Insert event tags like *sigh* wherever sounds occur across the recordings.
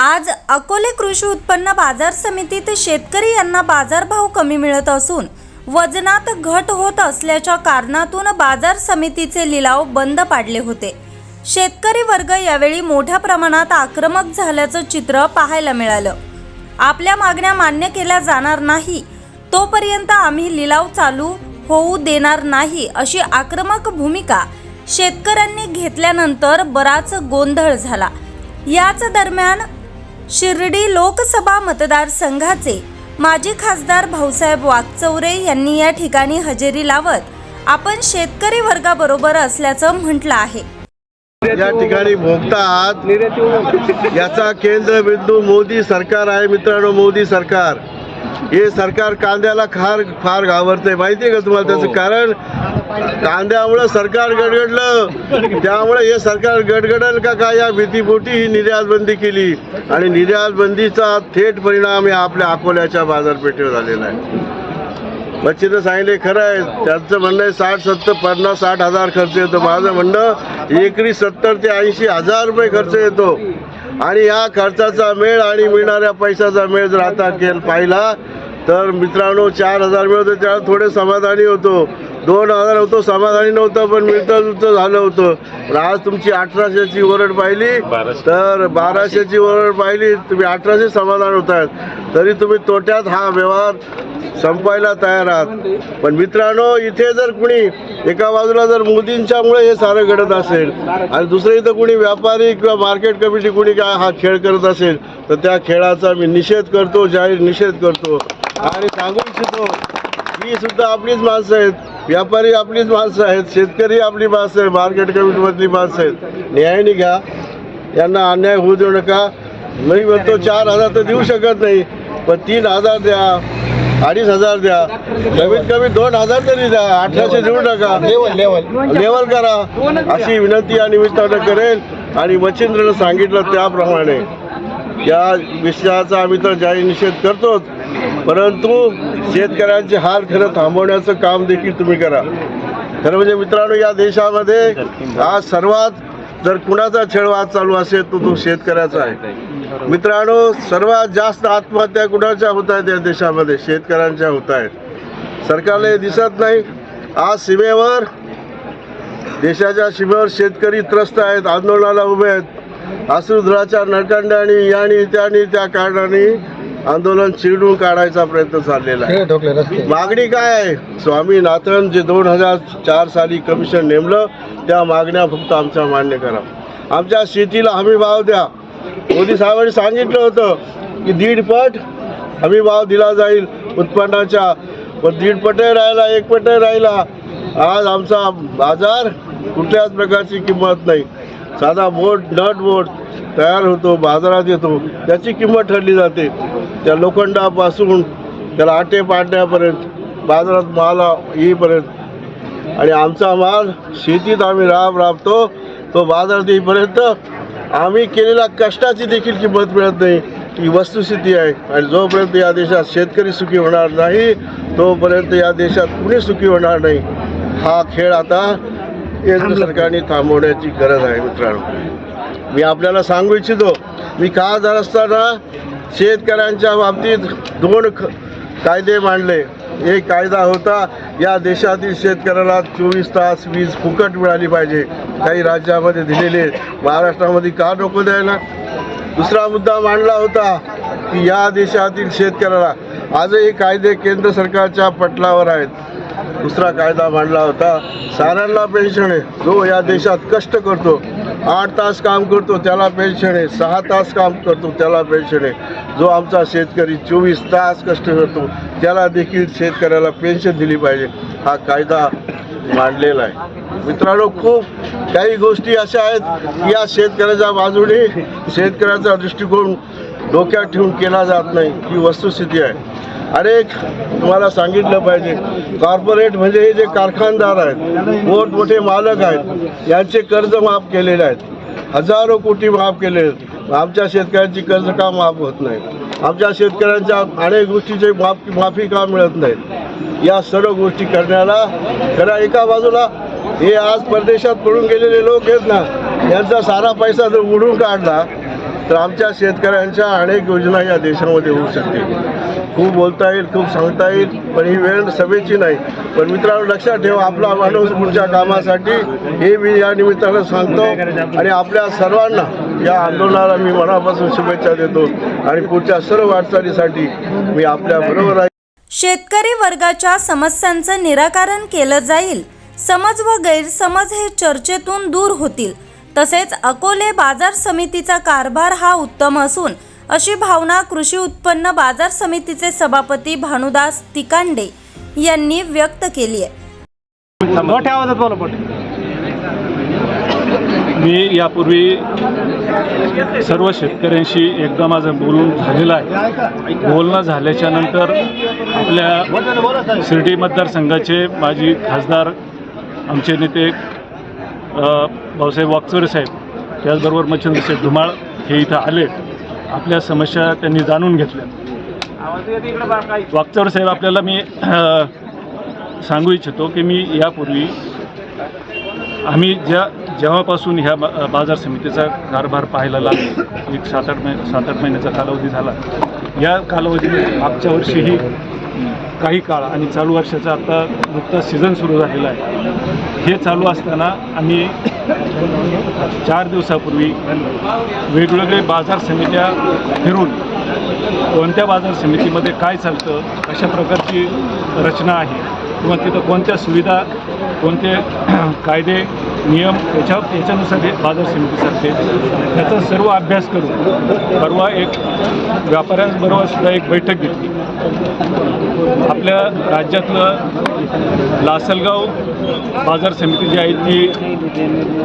आज अकोले कृषी उत्पन्न बाजार समितीत शेतकरी यांना बाजारभाव कमी मिळत असून वजनात घट होत असल्याच्या कारणातून बाजार समितीचे लिलाव बंद पाडले होते. शेतकरी वर्ग यावेळी मोठ्या प्रमाणात आक्रमक झाल्याचं चित्र पाहायला मिळालं. आपल्या मागण्या मान्य केल्या जाणार नाही तोपर्यंत आम्ही लिलाव चालू होऊ देणार नाही अशी आक्रमक भूमिका शेतकऱ्यांनी घेतल्यानंतर बराच गोंधळ झाला. याच दरम्यान शिर्डी लोकसभा मतदारसंघाचे माजी खासदार भाऊसाहेब वागचौरे यांनी या ठिकाणी हजेरी लावत आपण शेतकरी वर्गाबरोबर असल्याचं म्हटलं आहे. या ठिकाणी भोगता आहात. याचा केंद्रबिंदू मोदी सरकार आहे मित्रांनो मोदी सरकार. हे सरकार कांद्याला खार फार घाबरते माहिती आहे का तुम्हाला त्याचं कारण? कांद्यामुळं सरकार गडगडलं. त्यामुळे हे सरकार गडगडल का काय? या भीतीपोटी ही निर्यात बंदी केली. आणि निर्यात बंदीचा थेट परिणाम या आपल्या अकोल्याच्या बाजारपेठेवर झालेला आहे. बच्चीनं सांगितले खरं आहे त्यांचं म्हणणं आहे साठ सत्तर पन्नास साठ हजार खर्च येतो. माझं म्हणणं एकरी सत्तर ते ऐंशी हजार रुपये खर्च येतो. आणि या खर्चाचा मेळ आणि मिळणाऱ्या पैशाचा मेळ जर आता केल पाहिला तर मित्रांनो चार हजार मिळतो त्याला थोडे समाधानी होतो. दोन हजार होतो समाधानी नव्हतं पण मिळतं जुळतं झालं होतं. पण आज तुमची अठराशेची ओरड पाहिली. तर बाराशेची ओरड पाहिली तुम्ही अठराशे समाधान होत आहेत. तरी तुम्ही तोट्यात हा व्यवहार संपायला तयार आहात. पण मित्रांनो इथे जर कुणी एका बाजूला जर मोदींच्यामुळे हे सारं घडत असेल आणि दुसरं इथं कुणी व्यापारी किंवा मार्केट कमिटी कुणी काय हा खेळ करत असेल तर त्या खेळाचा मी निषेध करतो जाहीर निषेध करतो. आणि सांगू इच्छितो ही सुद्धा आपलीच माणसं आहेत. व्यापारी आपलीच माणसं आहेत शेतकरी आपली माणसं आहे मार्केट कमिटीमधली माणसं आहेत. न्यायाने घ्या यांना अन्याय होऊ देऊ नका. मी म्हणतो चार हजार तर देऊ शकत नाही पण तीन हजार द्या अडीच हजार द्या. कमीत कमी दोन हजार तरी द्या अठराशे देऊ नका. लेवल करा. अशी विनंती या निमित्तानं करेल. आणि मच्छिंद्रनं सांगितलं त्याप्रमाणे. या विषयाचा आम्ही तर जाहीर निषेध करतोच. परंतु शेतकऱ्यांचे हाल खरं थांबवण्याचं काम देखील तुम्ही करा. खरं म्हणजे मित्रांनो या देशामध्ये आज सर्वात जर कुणाचा छेडवाद चालू असेल तो तो शेतकऱ्याचा आहे. मित्रांनो सर्वात जास्त आत्महत्या कुणाच्या होत आहेत या देशामध्ये? शेतकऱ्यांच्या होत आहेत. सरकारला हे दिसत नाही. आज सीमेवर देशाच्या सीमेवर शेतकरी त्रस्त आहेत आंदोलनाला उभे आहेत. अश्रुधुराच्या नळकांड्याने यानी त्यानी त्या कारणाने आंदोलन चिरडून काढायचा प्रयत्न चाललेला आहे. मागणी काय आहे? स्वामीनाथन जे दोन हजार चार साली कमिशन नेमलं त्या मागण्या फक्त आमच्या मान्य करा. आमच्या शेतीला हमी भाव द्या. मोदी साहेबांनी सांगितलं होतं की दीड पट हमी भाव दिला जाईल उत्पन्नाच्या. पण दीड पटही राहिला एक पटही राहिला. आज आमचा बाजार कुठल्याच प्रकारची किंमत नाही. साधा बोट नट बोट तयार होतो बाजारात येतो. त्याची किंमत ठरली जाते. त्या लोखंडापासून त्याला आटे पाडण्यापर्यंत बाजारात माल येईपर्यंत. आणि आमचा माल शेतीत आम्ही राब राबतो तो बाजारात येईपर्यंत आम्ही केलेल्या कष्टाची देखील किंमत मिळत नाही. ही वस्तुस्थिती आहे. आणि जोपर्यंत या देशात शेतकरी सुखी होणार नाही तोपर्यंत या देशात कुणी सुखी होणार नाही. हा खेळ आता केंद्र सरकारने थांबवण्याची गरज आहे मित्रांनो. मी आपल्याला सांगू इच्छितो मी खासदार असताना शेतकऱ्यांच्या बाबतीत दोन ख कायदे मांडले. एक कायदा होता या देशातील शेतकऱ्याला चोवीस तास वीज फुकट मिळाली पाहिजे. काही राज्यामध्ये दिलेले महाराष्ट्रामध्ये का नको द्यायला? दुसरा मुद्दा मांडला होता की या देशातील शेतकऱ्याला आजही कायदे केंद्र सरकारच्या पटलावर आहेत. दुसरा कायदा मांडला होता. साऱ्यांना पेन्शन आहे. जो या देशात कष्ट करतो आठ तास काम करतो त्याला पेन्शन आहे. सहा तास काम करतो त्याला पेन्शन आहे. जो आमचा शेतकरी चोवीस तास कष्ट करतो त्याला देखील शेतकऱ्याला पेन्शन दिली पाहिजे. हा कायदा मांडलेला आहे. मित्रांनो खूप काही गोष्टी अशा आहेत की या शेतकऱ्याच्या बाजूने शेतकऱ्याचा दृष्टिकोन डोक्यात ठेवून केला जात नाही. ही वस्तुस्थिती आहे. अनेक तुम्हाला सांगितलं पाहिजे. कॉर्पोरेट म्हणजे हे जे कारखानदार आहेत मोठमोठे मालक आहेत यांचे कर्ज माफ केलेले आहेत. हजारो कोटी माफ केले. आहेत आमच्या शेतकऱ्यांची कर्ज का माफ होत नाही आमच्या शेतकऱ्यांच्या अनेक गोष्टीचे माफ माफी का मिळत नाहीत? या सर्व गोष्टी करण्याला खरा एका बाजूला? हे आज परदेशात पडून गेलेले लोक आहेत ना यांचा सारा पैसा जर उडून काढला तर आमच्या शेतकऱ्यांच्या अनेक योजना या देशामध्ये होऊ शकतील. खूप बोलता येईल खूप सांगता येईल पण ही वेळ सभेची नाही. पण मित्रांनो लक्षात ठेवा आपला माणूस पुढच्या कामासाठी हे मी या निमित्तानं सांगतो आणि आपल्या सर्वांना या आंदोलनाला मी मनापासून शुभेच्छा देतो आणि पुढच्या सर्व वाटचालीसाठी मी आपल्या बरोबर आहे. शेतकरी वर्गाच्या समस्यांचं निराकरण केलं जाईल. समज व गैरसमज हे चर्चेतून दूर होतील. तसेच अकोले बाजार समितीचा कारभार हा उत्तम असून अशी भावना कृषी उत्पन्न बाजार समितीचे सभापती भानुदास तिकांडे यांनी व्यक्त केली आहे. मोठ्या आवाजात बोला मोठे मी यापूर्वी सर्व शेतकऱ्यांशी एकदा माझं बोलून झालेलं आहे. बोलणं झाल्याच्यानंतर आपल्या शिर्डी मतदारसंघाचे माजी खासदार आमचे नेते भाऊसाहेब वाकचोरे साहेब त्याचबरोबर मच्छिंद्रसाहेब धुमाळ हे इथं आले. आपल्या समस्या त्यांनी जाणून घेतल्या. वाकचोरे साहेब आपल्याला मी सांगू इच्छितो की मी यापूर्वी आम्ही ज्या जेव्हापासून ह्या बा बाजार समितीचा कारभार पाहायला लागलो एक सात आठ महिने सात आठ महिन्याचा कालावधी झाला या कालावधीमध्ये मागच्या वर्षीही काही काळ आणि चालू वर्षाचा आता नुकताच सीझन सुरू झालेला आहे. हे चालू असताना आम्ही चार दिवसापूर्वी वेगवेगळे बाजार समित्या फिरून कोणत्या बाजार समितीमध्ये काय चालतं अशा प्रकारची रचना आहे किंवा तिथं कोणत्या सुविधा कोणते *clears throat* कायदे नियम याच्या याच्यानुसार हे बाजार समिती चालते त्याचा सर्व अभ्यास करून परवा एक व्यापाऱ्यांबरोबर सुद्धा एक बैठक घेतली. आपल्या राज्यातलं लासलगाव बाजार समिती जी आहे ती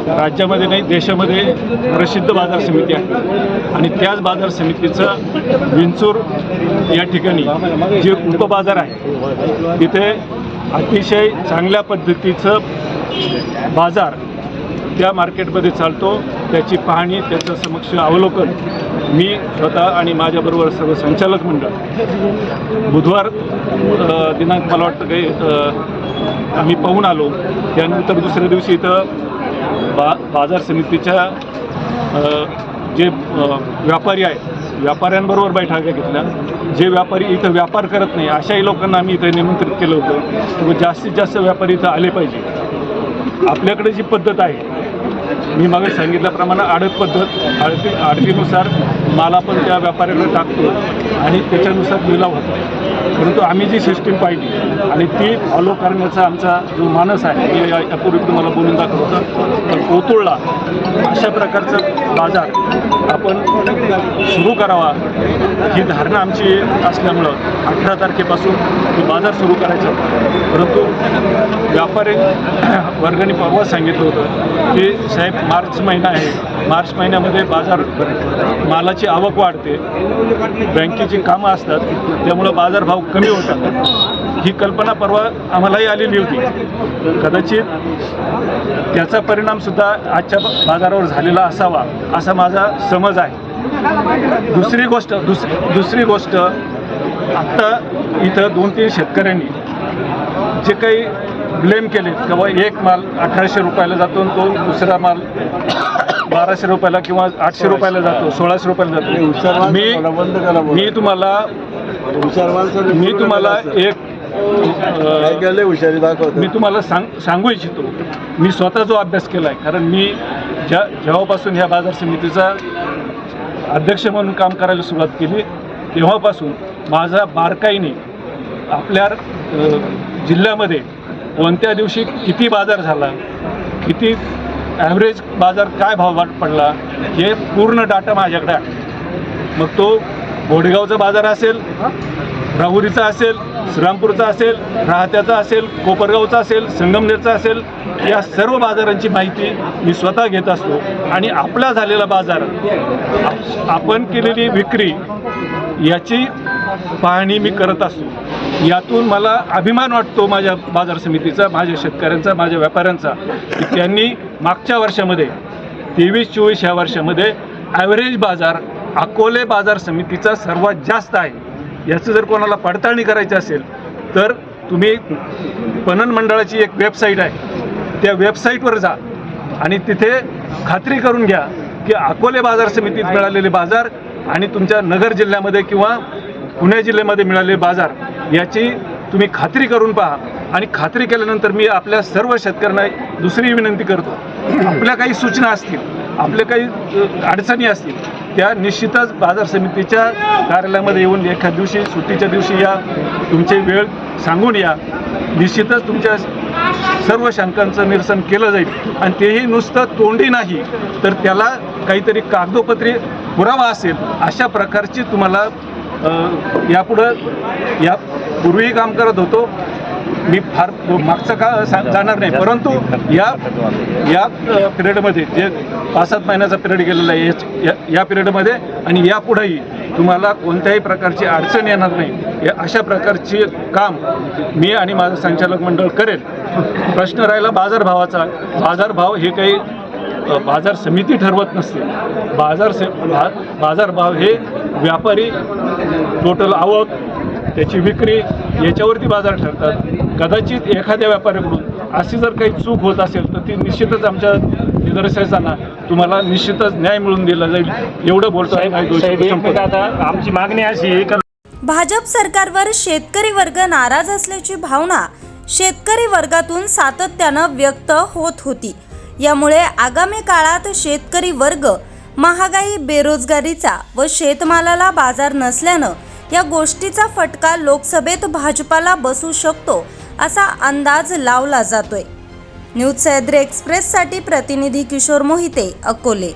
राज्यामध्ये नाही देशामध्ये प्रसिद्ध बाजार समिती आहे. आणि त्याच बाजार समितीचं विंचूर या ठिकाणी जे उपबाजार आहे तिथे अतिशय चांगल्या पद्धतीचं बाजार त्या मार्केटमध्ये चालतो. त्याची पाहणी त्याचं समक्ष अवलोकन मी स्वतः आणि माझ्याबरोबर सर्व संचालक मंडळ बुधवार दिनांक मला वाटतं काही आम्ही पाहून आलो. त्यानंतर दुसऱ्या दिवशी इथं बा बाजार समितीच्या जे व्यापारी आहेत व्यापाऱ्यांबरोबर बैठका घेतल्या. जे व्यापारी इथं व्यापार करत नाही अशाही लोकांना आम्ही इथं निमंत्रित केलं होतं. की जास्तीत जास्त व्यापारी इथं आले पाहिजे. आपल्याकडे जी पद्धत आहे मी मागे सांगितल्याप्रमाणे आडत पद्धत आडती आडतीनुसार माल आपण त्या व्यापाऱ्याला टाकतो आणि त्याच्यानुसार लिलाव होतो. परंतु आम्ही जी सिस्टीम पाहिली आणि ती फॉलो करण्याचा आमचा जो मानस आहे मी यापूर्वी तुम्हाला बोलून दाखवलं होतं तर कोतुळला अशा प्रकारचं बाजार आपण सुरू करावा ही धारणा आमची असल्यामुळं अठरा तारखेपासून तो बाजार सुरू करायचा होता. परंतु व्यापारी *clears throat* वर्गाने परवा सांगितलं होतं की साहेब मार्च महिना आहे मार्च महिन्यामध्ये बाजार मालाची आवक वाढते. बँकेची कामं असतात. त्यामुळं बाजारभाव कमी होतात. ही कल्पना परवा आम्हालाही आलेली होती. कदाचित त्याचा परिणामसुद्धा आजच्या बाजारावर झालेला असावा असा माझा समज आहे. दुसरी गोष्ट दुस दुसरी गोष्ट आत्ता इथं दोन तीन शेतकऱ्यांनी जे काही ब्लेम केले की बाबा एक माल अठराशे रुपयाला जातो आणि तो दुसरा माल बाराशे रुपयाला किंवा आठशे रुपयाला जातो सोळाशे रुपयाला जातो. मी मी तुम्हाला मी तुम्हाला एक हुशारी दाखवतो मी तुम्हाला सांग सांगू इच्छितो. मी स्वतः जो अभ्यास केला आहे कारण मी ज्या जेव्हापासून ह्या बाजार समितीचा अध्यक्ष म्हणून काम करायला सुरुवात केली तेव्हापासून माझा बारकाईने आपल्या जिल्ह्यामध्ये कोणत्या दिवशी किती बाजार झाला किती ॲव्हरेज बाजार काय भाव पडला हे पूर्ण डाटा माझ्याकडे आहे. मग तो बोडगावचा बाजार असेल राहुरीचा असेल श्रीरामपूरचा असेल राहत्याचा असेल कोपरगावचा असेल संगमनेरचा असेल या सर्व बाजारांची माहिती मी स्वतः घेत असतो. आणि आपला झालेला बाजार आपण केलेली विक्री याची पाहणी मी करत असतो. यातून मला अभिमान वाटतो माझ्या बाजार समितीचा माझ्या शेतकऱ्यांचा माझ्या व्यापाऱ्यांचा. की त्यांनी मागच्या वर्षामध्ये तेवीस चोवीस ह्या वर्षामध्ये ॲव्हरेज बाजार अकोले बाजार समितीचा सर्वात जास्त आहे. याचं जर कोणाला पडताळणी करायची असेल तर तुम्ही पणन मंडळाची एक वेबसाईट आहे. त्या वेबसाईटवर जा आणि तिथे खात्री करून घ्या की अकोले बाजार समितीत मिळालेले बाजार आणि तुमच्या नगर जिल्ह्यामध्ये किंवा पुणे जिल्ह्यामध्ये मिळालेले बाजार याची तुम्ही खात्री करून पहा. आणि खात्री केल्यानंतर मी आपल्या सर्व शेतकऱ्यांना दुसरी विनंती करतो. आपल्या काही सूचना असतील आपल्या काही अडचणी असतील त्या निश्चितच बाजार समितीच्या कार्यालयामध्ये येऊन एखाद दिवशी सुट्टीच्या दिवशी या तुमची वेळ सांगून या. निश्चितच तुमच्या सर्व शंकांचं निरसन केलं जाईल. आणि तेही नुसतं तोंडी नाही तर त्याला काहीतरी कागदोपत्री पुरावा असेल अशा प्रकारची तुम्हाला यापुढं या पूर्वीही काम करत होतो. मी फार मागचं का जाणार नाही. परंतु या या पिरियडमध्ये जे पाच सात महिन्याचा पिरियड गेलेला आहे याच- या या पिरियडमध्ये आणि यापुढेही तुम्हाला कोणत्याही प्रकारची अडचण येणार नाही. या अशा प्रकारची काम मी आणि माझं संचालक मंडळ करेल. प्रश्न राहिला बाजारभावाचा बाजारभाव हे काही बाजार समिती ठरवत नसते. बाजार से बा बाजारभाव हे व्यापारी टोटल आवक त्याची विक्री याच्यावरती बाजार ठरतात. कदाचित एखाद्या व्यापाऱ्याकडून अशी जर काही चूक होत असेल तर ती निश्चितच आमच्या निदर्शनाला तुम्हाला निश्चितच न्याय मिळून दिला जाईल. एवढं बोलतो आहे आमची मागणी अशी आहे का भाजप सरकारवर शेतकरी वर्ग नाराज असल्याची भावना शेतकरी वर्गातून सातत्यानं व्यक्त होत होती. यामुळे आगामी काळात शेतकरी वर्ग महागाई बेरोजगारीचा व शेतमालाला बाजार नसल्यानं या गोष्टीचा फटका लोकसभेत भाजपाला बसू शकतो असा अंदाज लावला जातोय. न्यूज सह्याद्री एक्सप्रेससाठी प्रतिनिधी किशोर मोहिते अकोले.